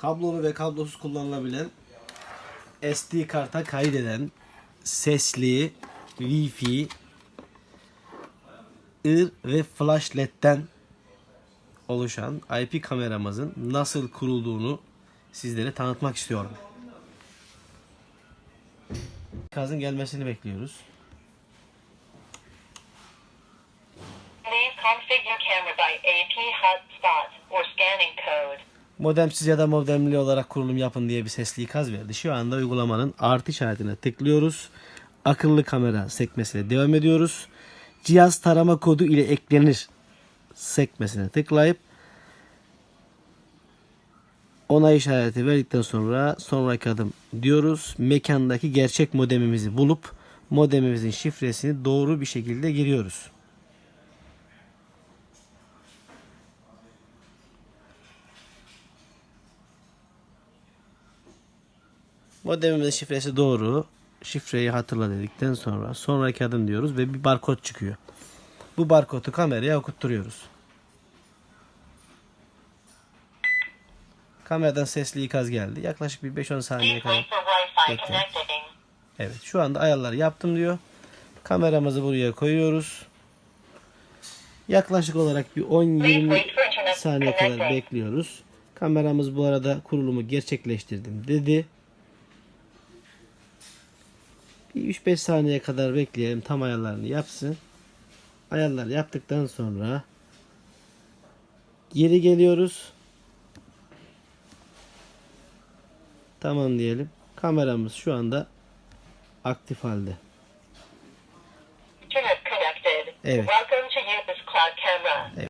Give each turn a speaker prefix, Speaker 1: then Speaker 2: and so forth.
Speaker 1: kablolu ve kablosuz kullanılabilen SD karta kaydeden sesli Wi-Fi ır ve flash led'den oluşan IP kameramızın nasıl kurulduğunu sizlere tanıtmak istiyorum. Kazın gelmesini bekliyoruz.
Speaker 2: Please configure camera by AP hotspot.
Speaker 1: Modemsiz ya da modemli olarak kurulum yapın diye bir sesli ikaz verdi. Şu anda uygulamanın artı işaretine tıklıyoruz. Akıllı kamera sekmesine devam ediyoruz. Cihaz tarama kodu ile eklenir sekmesine tıklayıp onay işareti verdikten sonra sonraki adım diyoruz. Mekandaki gerçek modemimizi bulup modemimizin şifresini doğru bir şekilde giriyoruz. Modemimizin şifresi doğru. Şifreyi hatırla dedikten sonra sonraki adım diyoruz ve bir barkod çıkıyor. Bu barkodu kameraya okutturuyoruz. Kameradan sesli ikaz geldi. Yaklaşık bir 5-10 saniye kadar.
Speaker 2: wait for Wi-Fi
Speaker 1: Bekle.
Speaker 2: connecting.
Speaker 1: Evet şu anda ayarları yaptım diyor. Kameramızı buraya koyuyoruz. Yaklaşık olarak bir
Speaker 2: Please
Speaker 1: 10-20
Speaker 2: wait for internet
Speaker 1: saniye kadar bekliyoruz. Kameramız bu arada kurulumu gerçekleştirdim dedi. Bir 3-5 saniye kadar bekleyelim tam ayarlarını yapsın. Ayarlar yaptıktan sonra geri geliyoruz. Tamam diyelim. Kameramız şu anda aktif halde. Evet. Evet.